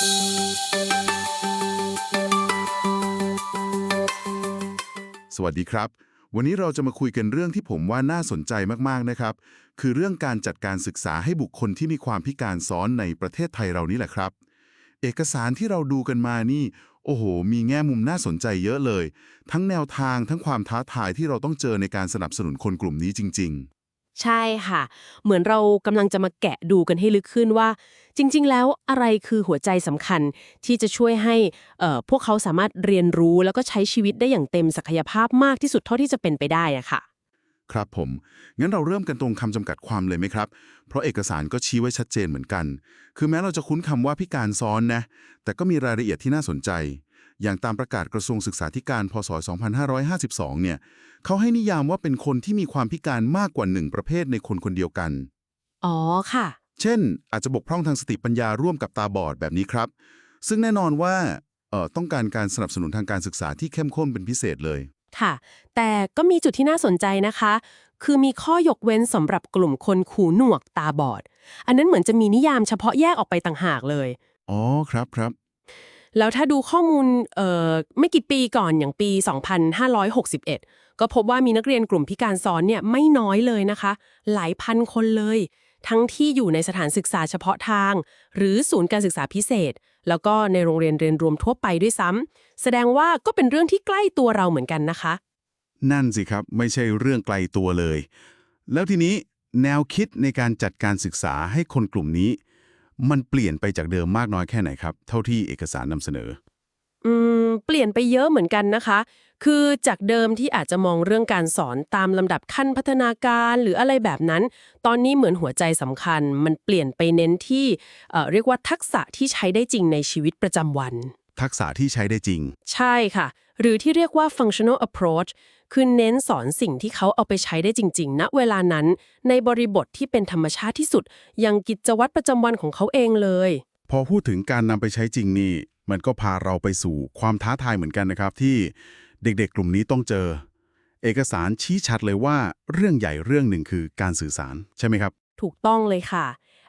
สวัสดีครับ วันนี้เราจะมาคุยกันเรื่องที่ผมว่าน่าสนใจมากๆนะครับ คือเรื่องการจัดการศึกษาให้บุคคลที่มีความพิการซ้อนในประเทศไทยเรานี่แหละครับ เอกสารที่เราดูกันมานี่ โอ้โห มีแง่มุมน่าสนใจเยอะเลย ทั้งแนวทางทั้งความท้าทายที่เราต้องเจอในการสนับสนุนคนกลุ่มนี้จริง ใช่ค่ะ เหมือนเรากำลังจะมาแกะดูกันให้ลึกขึ้นว่า จริง ๆ แล้วอะไรคือหัวใจสำคัญที่จะช่วยให้พวกเขาสามารถเรียนรู้แล้วก็ใช้ชีวิตได้อย่างเต็มศักยภาพมากที่สุดเท่าที่จะเป็นไปได้อะค่ะครับผม งั้นเราเริ่มกันตรงคำจำกัดความเลยไหมครับ เพราะเอกสารก็ชี้ไว้ชัดเจนเหมือนกัน คือแม้เราจะคุ้นคำว่าพิการซ้อนนะ แต่ก็มีรายละเอียดที่น่าสนใจ อย่างตามประกาศกระทรวงศึกษาธิการพศ 2552 เนี่ยเขาให้นิยามว่าเป็นคนที่มีความพิการมากกว่าหนึ่งประเภทในคนคนเดียวกัน อ๋อค่ะ เช่น อาจจะบกพร่องทางสติปัญญาร่วมกับตาบอดแบบนี้ครับ ซึ่งแน่นอนว่าเอ่อต้องการการสนับสนุนทางการศึกษาที่เข้มข้นเป็นพิเศษเลย ค่ะ แต่ก็มีจุดที่น่าสนใจนะคะ คือมีข้อยกเว้นสำหรับกลุ่มคนหูหนวกตาบอด อันนั้นเหมือนจะมีนิยามเฉพาะแยกออกไปต่างหากเลย อ๋อครับครับ แล้วถ้าดูข้อมูลไม่กี่ปีก่อนอย่างปี 2561 ก็พบว่ามีนักเรียนกลุ่มพิการซ้อนเนี่ยไม่น้อยเลยนะคะ หลายพันคนเลย ทั้งที่อยู่ในสถานศึกษาเฉพาะทาง หรือศูนย์การศึกษาพิเศษ แล้วก็ในโรงเรียนเรียนรวมทั่วไปด้วยซ้ำแสดงว่าก็เป็นเรื่องที่ใกล้ตัวเราเหมือนกันนะคะ นั่นสิครับไม่ใช่เรื่องไกลตัวเลย แล้วทีนี้แนวคิดในการจัดการศึกษาให้คนกลุ่มนี้ มันเปลี่ยนไปจากเดิมมากน้อยแค่ไหนครับ เท่าที่เอกสารนำเสนอ อืม เปลี่ยนไปเยอะเหมือนกันนะคะ คือจากเดิมที่อาจจะมองเรื่องการสอนตามลำดับขั้นพัฒนาการหรืออะไรแบบนั้น ตอนนี้เหมือนหัวใจสำคัญ มันเปลี่ยนไปเน้นที่เอ่อเรียกว่าทักษะที่ใช้ได้จริงในชีวิตประจำวัน ทักษะที่ใช้ได้จริง ใช่ค่ะ หรือที่เรียกว่า functional approach คือเน้นสอนสิ่งที่เขาเอาไปใช้ได้จริง ๆ ณ เวลานั้น ในบริบทที่เป็นธรรมชาติที่สุด อย่างกิจวัตรประจำวันของเขาเองเลย พอพูดถึงการนำไปใช้จริงนี่ มันก็พาเราไปสู่ความท้าทายเหมือนกันนะครับ ที่เด็กๆ กลุ่มนี้ต้องเจอ เอกสารชี้ชัดเลยว่าเรื่องใหญ่เรื่องหนึ่งคือการสื่อสารใช่ไหมครับ ถูกต้องเลยค่ะ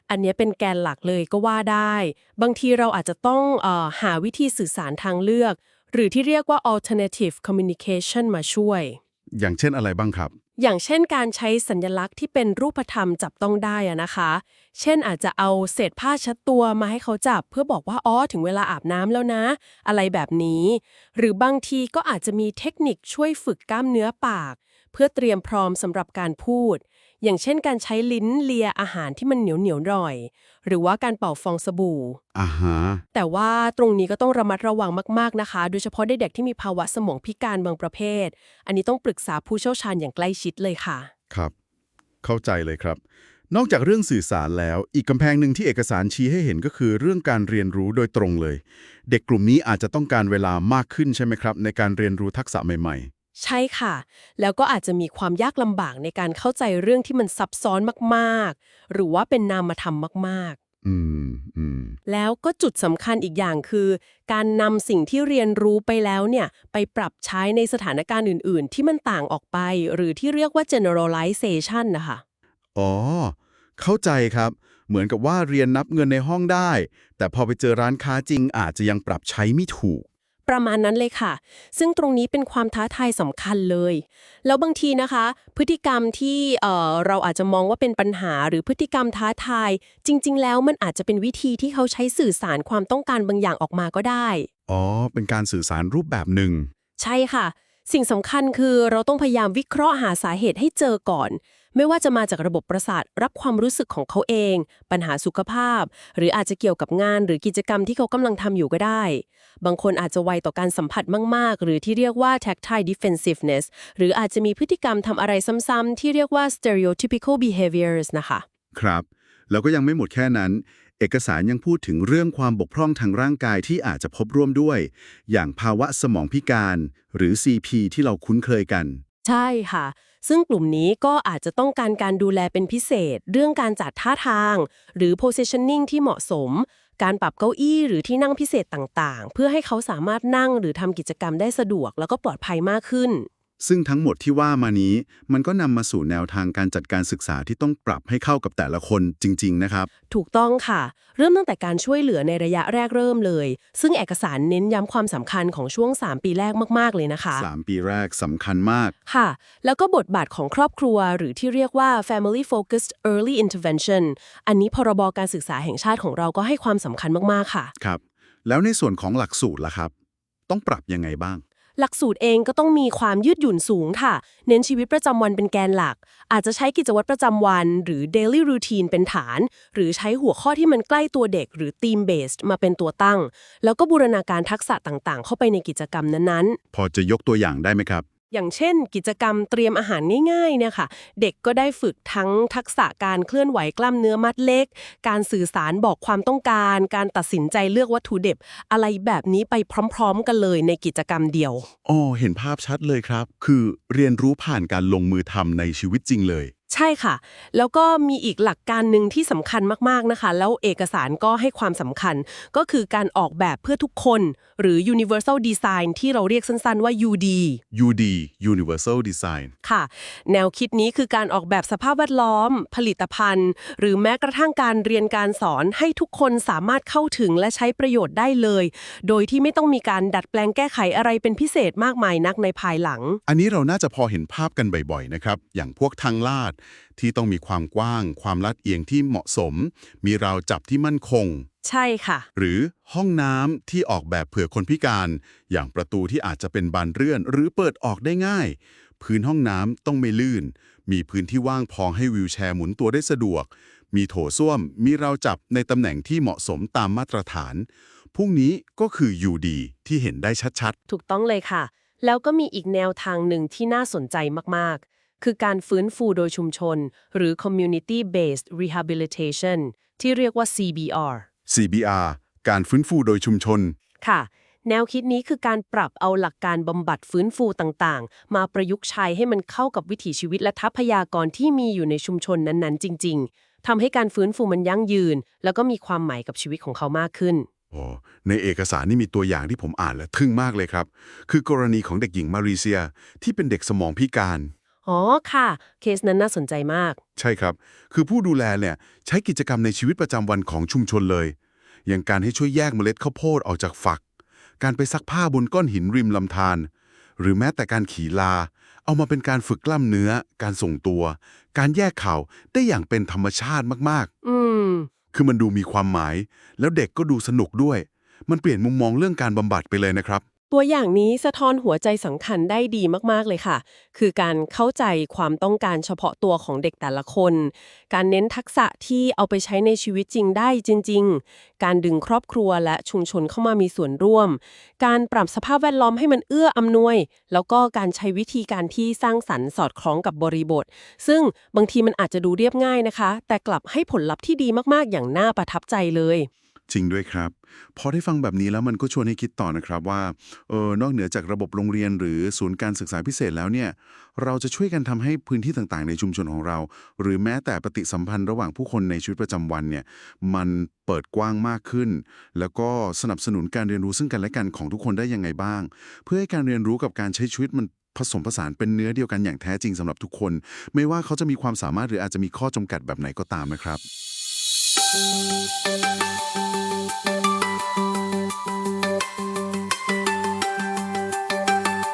อันเนี้ยเป็นแกนหลักเลยก็ว่าได้ บางทีเราอาจจะต้องเออหาวิธีสื่อสารทางเลือก หรือที่เรียกว่า alternative communication มาช่วย อย่างเช่นอะไรบ้างครับ อย่างเช่นการใช้สัญลักษณ์ที่เป็นรูปธรรมจับต้องได้อะนะคะ เช่นอาจจะเอาเศษผ้าเชัดตัวมาให้เขาจับ เพื่อบอกว่าอ๋อถึงเวลาอาบน้ำแล้วนะ อะไรแบบนี้ หรือบางทีก็อาจจะมีเทคนิคช่วยฝึกกล้ามเนื้อปาก เพื่อเตรียมพร้อมสำหรับการพูด อย่างเช่นการใช้ลิ้นเลียอาหารที่มันเหนียวเหนียวๆหน่อย หรือว่าการเป่าฟองสบู่อ่าฮะแต่ว่าตรงนี้ก็ต้องระมัดระวังมากๆนะคะ โดยเฉพาะเด็กๆที่มีภาวะสมองพิการบางประเภท อันนี้ต้องปรึกษาผู้เชี่ยวชาญอย่างใกล้ชิดเลยค่ะ ครับ เข้าใจเลยครับ นอกจากเรื่องสื่อสารแล้ว อีกกำแพงหนึ่งที่เอกสารชี้ให้เห็นก็คือเรื่องการเรียนรู้โดยตรงเลย เด็กกลุ่มนี้อาจจะต้องการเวลามากขึ้นใช่ไหมครับ ในการเรียนรู้ทักษะใหม่ ใช่ค่ะ แล้วก็อาจจะมีความยากลำบากในการเข้าใจเรื่องที่มันซับซ้อนมากๆ หรือว่าเป็นนามธรรมมากๆ อืมอืมๆแล้วก็จุดสำคัญอีกอย่างคือ การนำสิ่งที่เรียนรู้ไปแล้วเนี่ย ไปปรับใช้ในสถานการณ์อื่น ๆ ที่มันต่างออกไป หรือที่เรียกว่า generalization นะคะอ๋อ เข้าใจครับ เหมือนกับว่าเรียนนับเงินในห้องได้ แต่พอไปเจอร้านค้าจริงอาจจะยังปรับใช้ไม่ถูก ประมาณนั้นเลยค่ะ ซึ่งตรงนี้เป็นความท้าทายสำคัญเลย แล้วบางทีนะคะ พฤติกรรมที่เอ่อเราอาจจะมองว่าเป็นปัญหาหรือพฤติกรรมท้าทาย จริง ๆ แล้วมันอาจจะเป็นวิธีที่เขาใช้สื่อสารความต้องการบางอย่างออกมาก็ได้ อ๋อ เป็นการสื่อสารรูปแบบหนึ่ง ใช่ค่ะ สิ่งสำคัญคือเราต้องพยายามวิเคราะห์หาสาเหตุให้เจอก่อน ไม่ว่าจะมาจากระบบประสาทรับความรู้สึกของเขาเอง ปัญหาสุขภาพ หรืออาจจะเกี่ยวกับงานหรือกิจกรรมที่เขากำลังทำอยู่ก็ได้ บางคนอาจจะไวต่อการสัมผัสมาก ๆ หรือที่เรียกว่า tactile defensiveness หรืออาจจะมีพฤติกรรมทำอะไรซ้ำ ๆ ที่เรียกว่า stereotypical behaviors นะคะ ครับ แล้วก็ยังไม่หมดแค่นั้นเอกสารยังพูดถึงเรื่องความบกพร่องทางร่างกายที่อาจจะพบร่วมด้วย อย่างภาวะสมองพิการ หรือ CP ที่เราคุ้นเคยกัน ใช่ค่ะ ซึ่งกลุ่มนี้ก็อาจจะต้องการการดูแลเป็นพิเศษ เรื่องการจัดท่าทาง หรือ positioning ที่เหมาะสม การปรับเก้าอี้หรือที่นั่งพิเศษต่างๆ เพื่อให้เขาสามารถนั่งหรือทำกิจกรรมได้สะดวกแล้วก็ปลอดภัยมากขึ้น ซึ่งทั้งหมดที่ว่ามานี้ มันก็นำมาสู่แนวทางการจัดการศึกษาที่ต้องปรับให้เข้ากับแต่ละคนจริง ๆ นะครับ ถูกต้องค่ะ เริ่มตั้งแต่การช่วยเหลือในระยะแรกเริ่มเลย ซึ่งเอกสารเน้นย้ำความสำคัญของช่วง 3 ปีแรกมากๆเลยนะคะ 3 ปีแรกสำคัญมากค่ะ แล้วก็บทบาทของครอบครัว หรือที่เรียกว่า family focused early intervention อันนี้พรบการศึกษาแห่งชาติของเราก็ให้ความสำคัญมากๆค่ะ ครับ แล้วในส่วนของหลักสูตรล่ะครับ ต้องปรับยังไงบ้าง หลักสูตรเองก็ต้องมีความยืดหยุ่นสูงค่ะ เน้นชีวิตประจำวันเป็นแกนหลัก อาจจะใช้กิจวัตรประจำวัน หรือ daily routine เป็นฐาน หรือใช้หัวข้อที่มันใกล้ตัวเด็ก หรือ team based มาเป็นตัวตั้ง แล้วก็บูรณาการทักษะต่างๆ เข้าไปในกิจกรรมนั้นๆ พอจะยกตัวอย่างได้ไหมครับ อย่างเช่น กิจกรรมเตรียมอาหารง่ายๆเนี่ยค่ะ เด็กก็ได้ฝึกทั้งทักษะการเคลื่อนไหวกล้ามเนื้อมัดเล็ก การสื่อสารบอกความต้องการ การตัดสินใจเลือกวัตถุดิบอะไรแบบนี้ไปพร้อมๆ กันเลยในกิจกรรมเดียวอ๋อเห็นภาพชัดเลยครับ คือเรียนรู้ผ่านการลงมือทำในชีวิตจริงเลย ใช่ค่ะ แล้วก็มีอีกหลักการหนึ่งที่สำคัญมากๆนะคะ แล้วเอกสารก็ให้ความสำคัญ ก็คือการออกแบบเพื่อทุกคน หรือ universal design ที่เราเรียกสั้นๆว่า UD UD Universal Design ค่ะ แนวคิดนี้คือการออกแบบสภาพแวดล้อม ผลิตภัณฑ์ หรือแม้กระทั่งการเรียนการสอนให้ทุกคนสามารถเข้าถึงและใช้ประโยชน์ได้เลย โดยที่ไม่ต้องมีการดัดแปลงแก้ไขอะไรเป็นพิเศษมากมายนักในภายหลัง อันนี้เราน่าจะพอเห็นภาพกันบ่อยๆนะครับ อย่างพวกทางลาดที่ต้องมีความกว้าง ความลัดเอียงที่เหมาะสม มีราวจับที่มั่นคง ใช่ค่ะ หรือห้องน้ำที่ออกแบบเผื่อคนพิการ อย่างประตูที่อาจจะเป็นบานเลื่อน หรือเปิดออกได้ง่าย พื้นห้องน้ำต้องไม่ลื่น มีพื้นที่ว่างพอให้วิวแชร์หมุนตัวได้สะดวก มีโถส้วม มีราวจับในตำแหน่งที่เหมาะสมตามมาตรฐาน พวกนี้ก็คือ UD ที่เห็นได้ชัดถูกต้องเลยค่ะ แล้วก็มีอีกแนวทางหนึ่งที่น่าสนใจมากๆ คือการฟื้นฟูโดยชุมชน หรือ community based rehabilitation ที่เรียกว่า CBR ๆ CBR การฟื้นฟูโดยชุมชน ค่ะ แนวคิดนี้คือการปรับเอาหลักการบำบัดฟื้นฟูต่างๆ มาประยุกต์ใช้ให้มันเข้ากับวิถีชีวิตและทรัพยากรที่มีอยู่ในชุมชนนั้นๆ จริง ๆทำให้การฟื้นฟูมันยั่งยืน แล้วก็มีความหมายกับชีวิตของเขามากขึ้นโอ้ในเอกสารนี่มีตัวอย่างที่ผมอ่านและทึ่งมากเลยครับ คือกรณีของเด็กหญิงมารีเซียที่เป็นเด็กสมองพิการ อ๋อค่ะ เคสนั้นน่าสนใจมาก ใช่ครับ คือผู้ดูแลเนี่ยใช้กิจกรรมในชีวิตประจำวันของชุมชนเลย อย่างการให้ช่วยแยกเมล็ดข้าวโพดออกจากฝัก การไปซักผ้าบนก้อนหินริมลำธารหรือแม้แต่การขี่ลา เอามาเป็นการฝึกกล้ามเนื้อ การส่งตัว การแยกเข่าได้อย่างเป็นธรรมชาติมากอืมๆคือมันดูมีความหมาย แล้วเด็กก็ดูสนุกด้วย มันเปลี่ยนมุมมองเรื่องการบำบัดไปเลยนะครับ ตัวอย่างนี้สะท้อนหัวใจสำคัญได้ดีมากๆเลยค่ะ คือการเข้าใจความต้องการเฉพาะตัวของเด็กแต่ละคน การเน้นทักษะที่เอาไปใช้ในชีวิตจริงได้จริง ๆ การดึงครอบครัวและชุมชนเข้ามามีส่วนร่วม การปรับสภาพแวดล้อมให้มันเอื้ออำนวย แล้วก็การใช้วิธีการที่สร้างสรรค์สอดคล้องกับบริบท ซึ่งบางทีมันอาจจะดูเรียบง่ายนะคะ แต่กลับให้ผลลัพธ์ที่ดีมากๆ อย่างน่าประทับใจเลย จริงด้วยครับ พอได้ฟังแบบนี้แล้วมันก็ชวนให้คิดต่อนะครับว่าเออนอกเหนือจากระบบโรงเรียนหรือศูนย์การศึกษาพิเศษแล้วเนี่ย เราจะช่วยกันทำให้พื้นที่ต่างๆ ในชุมชนของเรา หรือแม้แต่ปฏิสัมพันธ์ระหว่างผู้คนในชีวิตประจำวันเนี่ยมันเปิดกว้างมากขึ้น แล้วก็สนับสนุนการเรียนรู้ซึ่งกันและกันของทุกคนได้ยังไงบ้าง เพื่อให้การเรียนรู้กับการใช้ชีวิตมันผสมผสานเป็นเนื้อเดียวกันอย่างแท้จริงสำหรับทุกคน ไม่ว่าเขาจะมีความสามารถหรืออาจจะมีข้อจำกัดแบบไหนก็ตามนะครับ ค